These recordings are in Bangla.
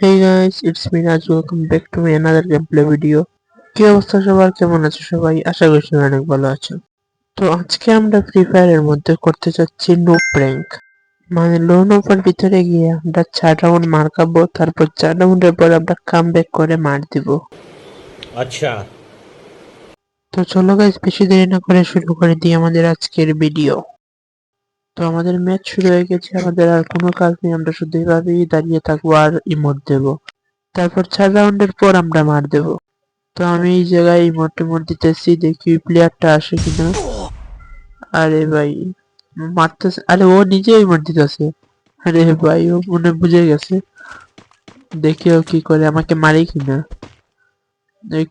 Hey guys, it's me Raj. Welcome back to my another gameplay video. কি অবস্থা সবার? কেমন আছে সবাই? আশা করি সবাই অনেক ভালো আছে। তো আজকে আমরা ফ্রি ফায়ারের মধ্যে করতে চাচ্ছি নোপ র্যাঙ্ক মানে লো নোপের ভিতরে গিয়ে আমরা চার রাউন্ড মার খাব তারপর চার রাউন্ডের পর আমরা কাম ব্যাক করে মার দিব। আচ্ছা। তো চলো গাইজ বেশি দেরি না করে শুরু করে দিই আমাদের আজকের ভিডিও তো আমাদের ম্যাচ শুরু হয়ে গেছে, আমাদের আর কোনো কাজ নেই, আমরা শুধু এভাবেই দাঁড়িয়ে থাকব আর ইমোট দেব। তারপর চার রাউন্ডের পর আমরা মার দেব। তো আমি এই জায়গায় ইমোট টিমোট দিতেছি, দেখি প্লেয়ারটা আসে কিনা। আরে ভাই, মারতেছে, আরে ও নিজে ইমোট দিতেছে। আরে ভাই, ও মনে বুঝে গেছে। দেখি ও কি করে, আমাকে মারি কিনা।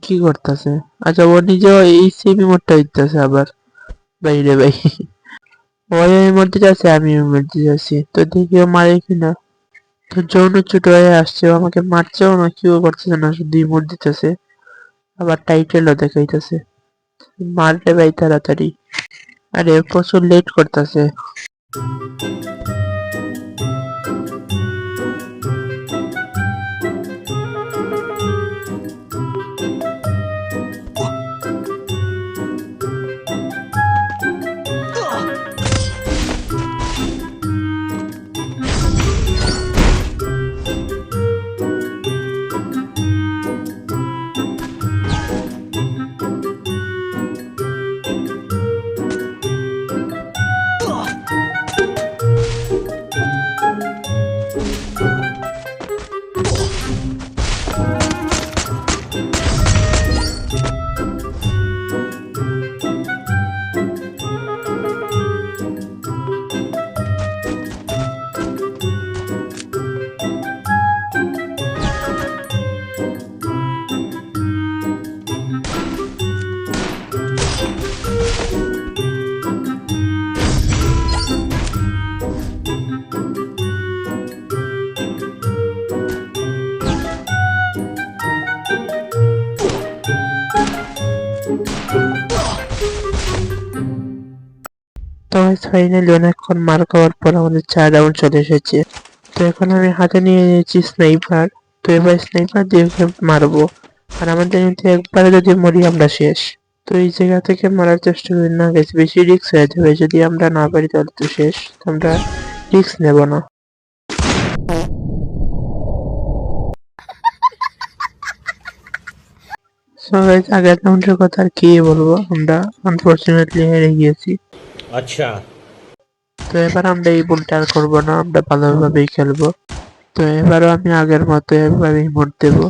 কি করতেছে? আচ্ছা ও নিজেও এই সেম ইমোটটা দিতেছে আবার। বাইরে ভাই। ওই মধ্যে যাচ্ছে আমি ওর মধ্যে যাচ্ছি। তো দেখিও মারে কিনা। তো যৌন ছোট হয়ে আসছে আমাকে মারছেও না, কিও করতেছে না শুধু ইমোট দিতেছে। আবার টাইটেলও দেখাইতেছে। মারলে ভাই তাড়াতাড়ি। আরে প্রচুর লেট করতেছে। ফাইনালি অনেকক্ষণ মার খাওয়ার পর আমাদের চার রাউন্ড চলে এসেছে। তো এখন আমি হাতে নিয়ে নিয়েছি স্নাইপার তো এবার স্নাইপার দিয়ে মারবো। আর আমাদের কিন্তু একবারে যদি মরি আমরা শেষ। তো এই জায়গা থেকে মারার চেষ্টা করি না গেছে বেশি রিস্ক হয়ে যাবে। যদি আমরা না পারি তাহলে তো শেষ। আমরা রিস্ক নেব না। Guys, আগের রাউন্ডের কথা আর কি বলব? আমরা আনফরচুনেটলি হেরে গিয়েছি। আচ্ছা। তো এবার আমরা এই ভুলটা আর করব না, আমরা ভালোভাবেই খেলব। তো এবারও আমি আগের মতো এভাবেই মোট দেবো।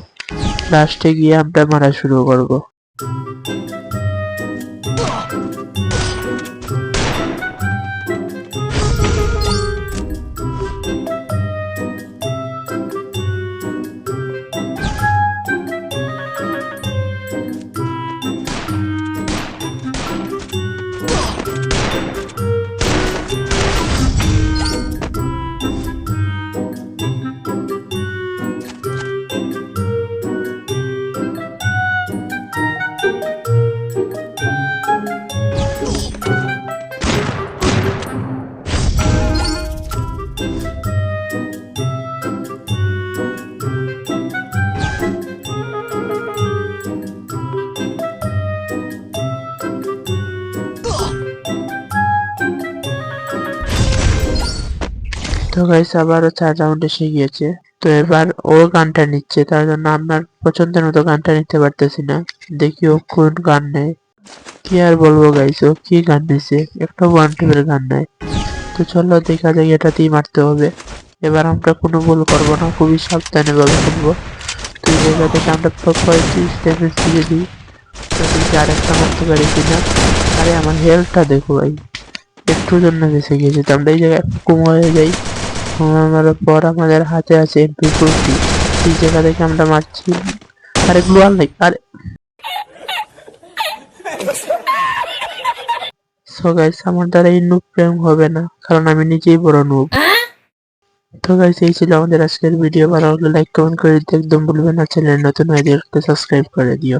লাস্টে গিয়ে আমরা মারা শুরু করব। তো গাইস আবারও চার রাউন্ড এসে গিয়েছে। তো এবার ও গানটা নিচ্ছে, তার জন্য আপনার পছন্দের মতো গানটা নিতে পারতেছি না। দেখি ও কোন গান নেয়। কি আর বলব গাইস ও কি গান নিছে একটা ওয়ান টিপের গান নেয়। তো চলো দেখা যাক এটাতেই মারতে হবে। এবার আমরা কোনো ভুল করব না, খুবই সাবধানে ভাবে খেলব তো এই থেকে আমরা পঁয়ত্রিশ ড্যামেজ দিয়ে দিই। তো দেখি আরেকটা মারতে পারি কিনা। আরে আমার হেলথটা দেখো ভাই, একটুর জন্য বেঁচে গিয়েছে। তো আমরা এই জায়গায় কম হয়ে যাই। মারার পর আমাদের হাতে আছে ফোরটি এই জায়গা থেকে আমরা মারছি। আরে গ্লোয়াল নেই, আরে। সো গাইস আমার দ্বারা এই নুব প্রেম হবে না, কারণ আমি নিজেই বড় নুব তো গাইস এই ছিল আমাদের আজকের ভিডিও ভালো লাগলে লাইক কমেন্ট করে দিতে একদম ভুলবেন না। চ্যানেল নতুন হয়ে সাবস্ক্রাইব করে দিও।